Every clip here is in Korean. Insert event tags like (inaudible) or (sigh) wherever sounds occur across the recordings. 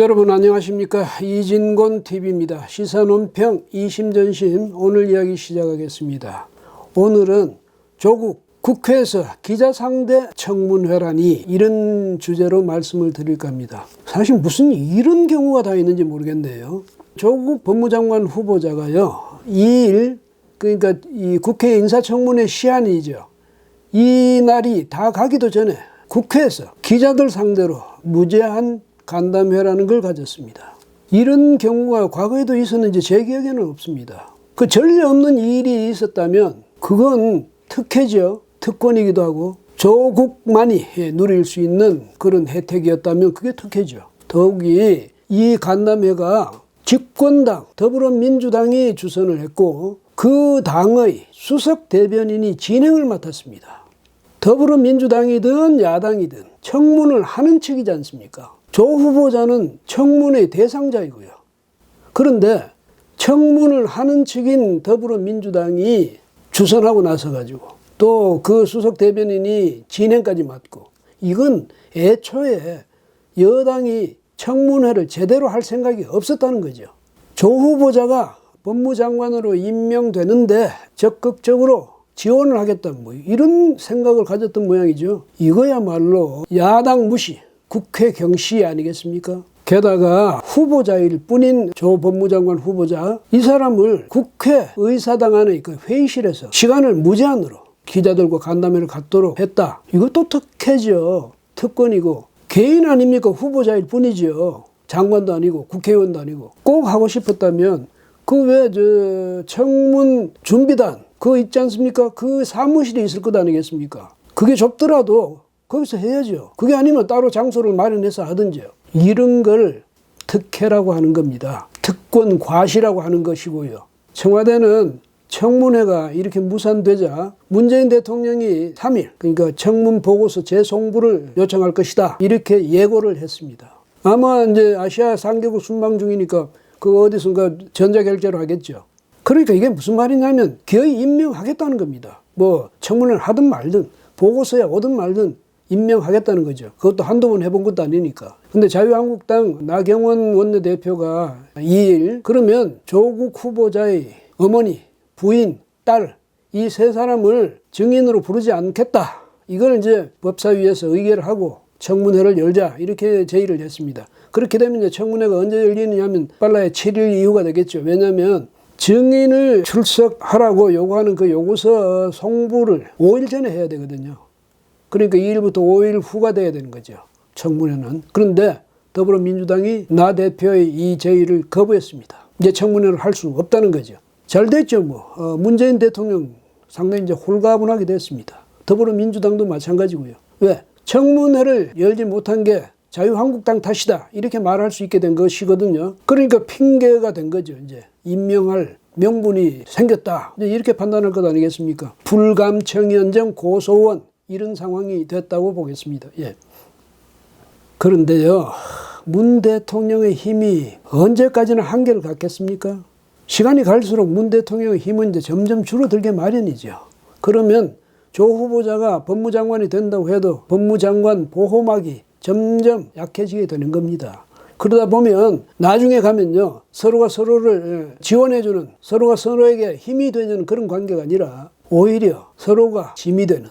여러분 안녕하십니까 이진곤 TV입니다. 시사논평 이심전심 오늘 이야기 시작하겠습니다. 오늘은 조국 국회에서 기자 상대 청문회라니 이런 주제로 말씀을 드릴까 합니다. 사실 무슨 이런 경우가 다 있는지 모르겠네요. 조국 법무장관 후보자가요. 2일 그러니까 이 국회 인사청문회 시한이죠. 이 날이 다 가기도 전에 국회에서 기자들 상대로 무제한 간담회라는 걸 가졌습니다. 이런 경우가 과거에도 있었는지 제 기억에는 없습니다. 그 전례 없는 일이 있었다면 그건 특혜죠. 특권이기도 하고 조국만이 누릴 수 있는 그런 혜택이었다면 그게 특혜죠. 더욱이 이 간담회가 집권당 더불어민주당이 주선을 했고 그 당의 수석 대변인이 진행을 맡았습니다. 더불어민주당이든 야당이든 청문을 하는 측이지 않습니까? 조 후보자는 청문의 대상자이고요. 그런데 청문을 하는 측인 더불어민주당이 주선하고 나서 가지고 또 그 수석 대변인이 진행까지 맡고 이건 애초에 여당이 청문회를 제대로 할 생각이 없었다는 거죠. 조 후보자가 법무장관으로 임명되는데 적극적으로 지원을 하겠다 뭐 이런 생각을 가졌던 모양이죠. 이거야말로 야당 무시, 국회 경시 아니겠습니까? 게다가 후보자일 뿐인 조 법무장관 후보자 이 사람을 국회 의사당 안의 그 회의실에서 시간을 무제한으로 기자들과 간담회를 갖도록 했다. 이것도 특혜죠. 특권이고 개인 아닙니까 후보자일 뿐이죠. 장관도 아니고 국회의원도 아니고 꼭 하고 싶었다면 그왜저 청문 준비단 그거 있지 않습니까? 그 사무실이 있을 것 아니겠습니까? 그게 좁더라도 거기서 해야죠. 그게 아니면 따로 장소를 마련해서 하든지요. 이런 걸 특혜라고 하는 겁니다. 특권 과시라고 하는 것이고요. 청와대는 청문회가 이렇게 무산되자 문재인 대통령이 3일 그러니까 청문 보고서 재송부를 요청할 것이다. 이렇게 예고를 했습니다. 아마 이제 아시아 상개국 순방 중이니까 그 어디선가 전자결제로 하겠죠. 그러니까 이게 무슨 말이냐면 거의 임명하겠다는 겁니다. 뭐 청문회를 하든 말든 보고서에 오든 말든 임명하겠다는 거죠. 그것도 한두 번 해본 것도 아니니까. 근데 자유한국당 나경원 원내대표가 2일 그러면 조국 후보자의 어머니, 부인, 딸 이 세 사람을 증인으로 부르지 않겠다. 이걸 이제 법사위에서 의결을 하고 청문회를 열자 이렇게 제의를 했습니다. 그렇게 되면 이제 청문회가 언제 열리느냐 하면 빨라야 7일 이후가 되겠죠. 왜냐하면 증인을 출석하라고 요구하는 그 요구서 송부를 5일 전에 해야 되거든요. 그러니까 2일부터 5일 후가 돼야 되는 거죠. 청문회는. 그런데 더불어민주당이 나 대표의 이 제의를 거부했습니다. 이제 청문회를 할 수 없다는 거죠. 잘 됐죠, 뭐. 어, 문재인 대통령 상당히 이제 홀가분하게 됐습니다. 더불어민주당도 마찬가지고요. 왜? 청문회를 열지 못한 게 자유한국당 탓이다. 이렇게 말할 수 있게 된 것이거든요. 그러니까 핑계가 된 거죠, 이제. 임명할 명분이 생겼다. 이렇게 판단할 것 아니겠습니까? 불감청연정 고소원 이런 상황이 됐다고 보겠습니다. 예. 그런데요, 문 대통령의 힘이 언제까지나 한계를 갖겠습니까? 시간이 갈수록 문 대통령의 힘은 이제 점점 줄어들게 마련이죠. 그러면 조 후보자가 법무장관이 된다고 해도 법무장관 보호막이 점점 약해지게 되는 겁니다. 그러다 보면 나중에 가면요 서로가 서로를 지원해주는 서로가 서로에게 힘이 되는 그런 관계가 아니라 오히려 서로가 짐이 되는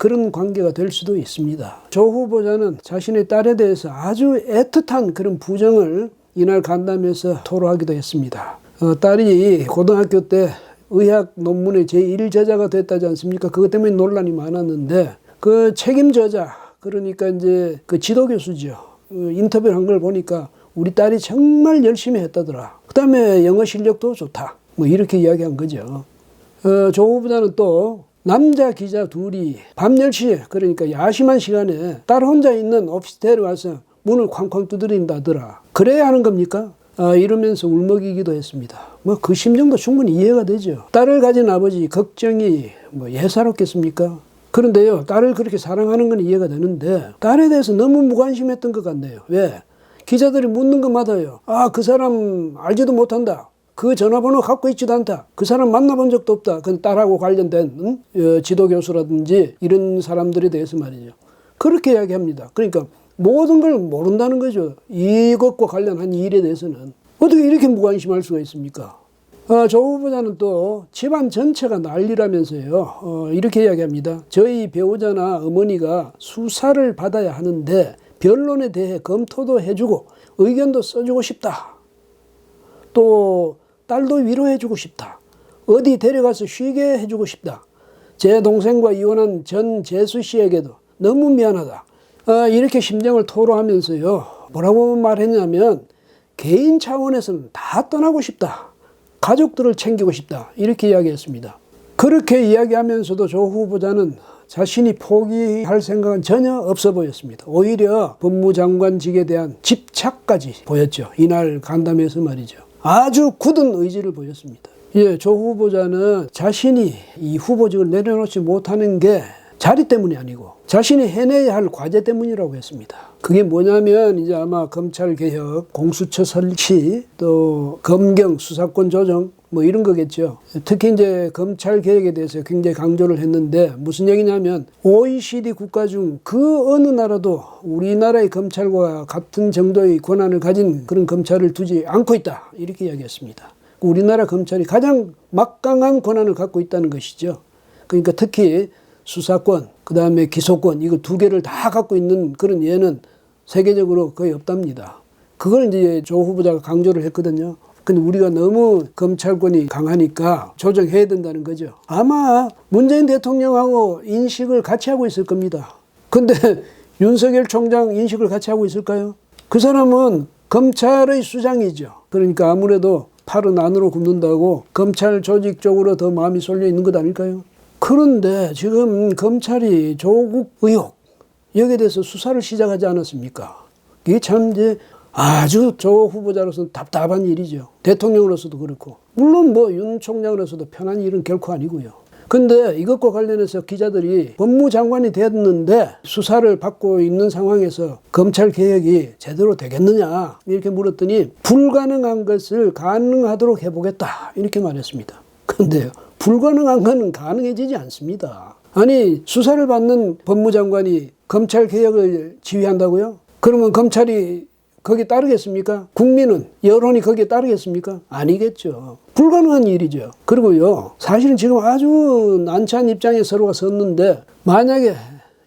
그런 관계가 될 수도 있습니다. 조 후보자는 자신의 딸에 대해서 아주 애틋한 그런 부정을 이날 간담회에서 토로하기도 했습니다. 어, 딸이 고등학교 때 의학 논문의 제1저자가 됐다지 않습니까? 그것 때문에 논란이 많았는데 그 책임 저자 그러니까 이제 그 지도 교수죠. 어, 인터뷰를 한 걸 보니까 우리 딸이 정말 열심히 했다더라. 그 다음에 영어 실력도 좋다. 뭐 이렇게 이야기한 거죠. 어, 조 후보자는 또 남자 기자 둘이 밤 10시에 그러니까 야심한 시간에 딸 혼자 있는 오피스텔에 와서 문을 쾅쾅 두드린다더라. 그래야 하는 겁니까? 아, 이러면서 울먹이기도 했습니다. 뭐 그 심정도 충분히 이해가 되죠. 딸을 가진 아버지 걱정이 뭐 예사롭겠습니까? 그런데요, 딸을 그렇게 사랑하는 건 이해가 되는데 딸에 대해서 너무 무관심했던 것 같네요. 왜? 기자들이 묻는 것마다요. 아, 그 사람 알지도 못한다. 그 전화번호 갖고 있지도 않다. 그 사람 만나본 적도 없다. 그 딸하고 관련된 응? 어, 지도 교수라든지 이런 사람들에 대해서 말이죠. 그렇게 이야기합니다. 그러니까 모든 걸 모른다는 거죠. 이것과 관련한 일에 대해서는. 어떻게 이렇게 무관심할 수가 있습니까? 어, 조 후보자는 또 집안 전체가 난리라면서요. 어, 이렇게 이야기합니다. 저희 배우자나 어머니가 수사를 받아야 하는데 변론에 대해 검토도 해주고 의견도 써주고 싶다. 또 딸도 위로해주고 싶다. 어디 데려가서 쉬게 해주고 싶다. 제 동생과 이혼한 전 재수 씨에게도 너무 미안하다. 어, 이렇게 심정을 토로하면서요. 뭐라고 말했냐면 개인 차원에서는 다 떠나고 싶다. 가족들을 챙기고 싶다. 이렇게 이야기했습니다. 그렇게 이야기하면서도 조 후보자는 자신이 포기할 생각은 전혀 없어 보였습니다. 오히려 법무장관직에 대한 집착까지 보였죠. 이날 간담회에서 말이죠. 아주 굳은 의지를 보였습니다. 예, 조 후보자는 자신이 이 후보직을 내려놓지 못하는 게 자리 때문이 아니고 자신이 해내야 할 과제 때문이라고 했습니다. 그게 뭐냐면 이제 아마 검찰 개혁, 공수처 설치, 또 검경 수사권 조정 뭐 이런 거겠죠. 특히 이제 검찰 개혁에 대해서 굉장히 강조를 했는데 무슨 얘기냐면 OECD 국가 중 그 어느 나라도 우리나라의 검찰과 같은 정도의 권한을 가진 그런 검찰을 두지 않고 있다. 이렇게 이야기했습니다. 우리나라 검찰이 가장 막강한 권한을 갖고 있다는 것이죠. 그러니까 특히 수사권, 그 다음에 기소권, 이거 두 개를 다 갖고 있는 그런 예는 세계적으로 거의 없답니다. 그걸 이제 조 후보자가 강조를 했거든요. 근데 우리가 너무 검찰권이 강하니까 조정해야 된다는 거죠. 아마 문재인 대통령하고 인식을 같이 하고 있을 겁니다. 근데 (laughs) 윤석열 총장 인식을 같이 하고 있을까요? 그 사람은 검찰의 수장이죠. 그러니까 아무래도 팔은 안으로 굽는다고 검찰 조직 쪽으로 더 마음이 쏠려 있는 것 아닐까요? 그런데 지금 검찰이 조국 의혹 여기에 대해서 수사를 시작하지 않았습니까? 이게 참 이제 아주 조 후보자로서는 답답한 일이죠. 대통령으로서도 그렇고. 물론 뭐 윤 총장으로서도 편한 일은 결코 아니고요. 근데 이것과 관련해서 기자들이 법무장관이 됐는데 수사를 받고 있는 상황에서 검찰 개혁이 제대로 되겠느냐 이렇게 물었더니 불가능한 것을 가능하도록 해보겠다 이렇게 말했습니다. 근데요 불가능한 것은 가능해지지 않습니다. 아니 수사를 받는 법무장관이 검찰 개혁을 지휘한다고요? 그러면 검찰이 거기에 따르겠습니까? 국민은 여론이 거기에 따르겠습니까? 아니겠죠. 불가능한 일이죠. 그리고요, 사실은 지금 아주 난처한 입장에 서로가 섰는데, 만약에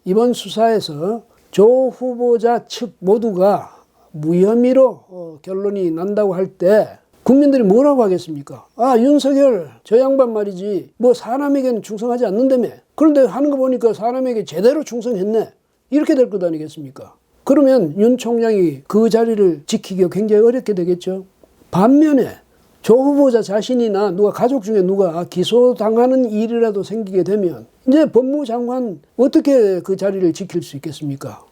이번 수사에서 조 후보자 측 모두가 무혐의로 어, 결론이 난다고 할 때, 국민들이 뭐라고 하겠습니까? 아, 윤석열, 저 양반 말이지, 뭐 사람에게는 충성하지 않는다며. 그런데 하는 거 보니까 사람에게 제대로 충성했네. 이렇게 될 것 아니겠습니까? 그러면 윤 총장이 그 자리를 지키기가 굉장히 어렵게 되겠죠. 반면에 조 후보자 자신이나 누가 가족 중에 누가 기소당하는 일이라도 생기게 되면 이제 법무장관 어떻게 그 자리를 지킬 수 있겠습니까?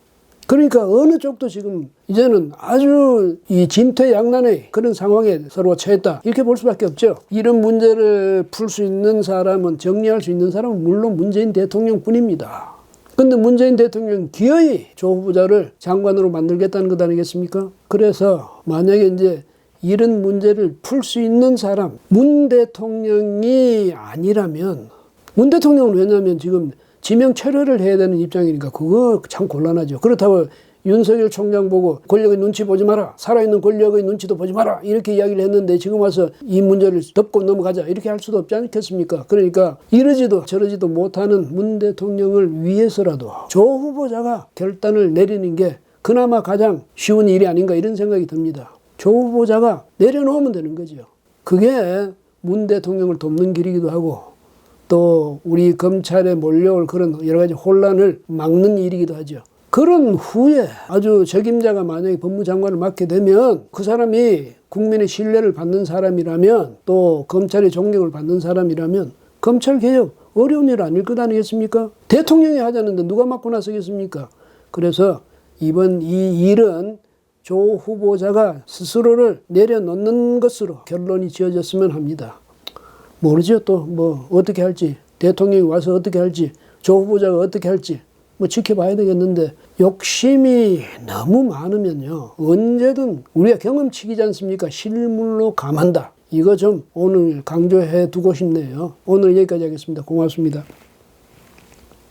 그러니까 어느 쪽도 지금 이제는 아주 이 진퇴양난의 그런 상황에 서로 처했다 이렇게 볼 수밖에 없죠. 이런 문제를 풀 수 있는 사람은 정리할 수 있는 사람은 물론 문재인 대통령뿐입니다. 근데 문재인 대통령 기어이 조 후보자를 장관으로 만들겠다는 것 아니겠습니까? 그래서 만약에 이제 이런 문제를 풀 수 있는 사람, 문 대통령이 아니라면, 문 대통령은 왜냐하면 지금 지명 철회를 해야 되는 입장이니까 그거 참 곤란하죠. 그렇다고 윤석열 총장 보고 권력의 눈치 보지 마라. 살아있는 권력의 눈치도 보지 마라. 이렇게 이야기를 했는데 지금 와서 이 문제를 덮고 넘어가자. 이렇게 할 수도 없지 않겠습니까? 그러니까 이러지도 저러지도 못하는 문 대통령을 위해서라도 조 후보자가 결단을 내리는 게 그나마 가장 쉬운 일이 아닌가 이런 생각이 듭니다. 조 후보자가 내려놓으면 되는 거죠. 그게 문 대통령을 돕는 길이기도 하고 또 우리 검찰에 몰려올 그런 여러 가지 혼란을 막는 일이기도 하죠. 그런 후에 아주 적임자가 만약에 법무장관을 맡게 되면 그 사람이 국민의 신뢰를 받는 사람이라면 또 검찰의 존경을 받는 사람이라면 검찰 개혁 어려운 일 아닐 것 아니겠습니까? 대통령이 하자는데 누가 맡고 나서겠습니까? 그래서 이번 이 일은 조 후보자가 스스로를 내려놓는 것으로 결론이 지어졌으면 합니다. 모르죠. 또 뭐 어떻게 할지 대통령이 와서 어떻게 할지 조 후보자가 어떻게 할지 뭐 지켜봐야 되겠는데 욕심이 너무 많으면요. 언제든 우리가 경험치기지 않습니까? 실물로 감한다. 이거 좀 오늘 강조해 두고 싶네요. 오늘 여기까지 하겠습니다. 고맙습니다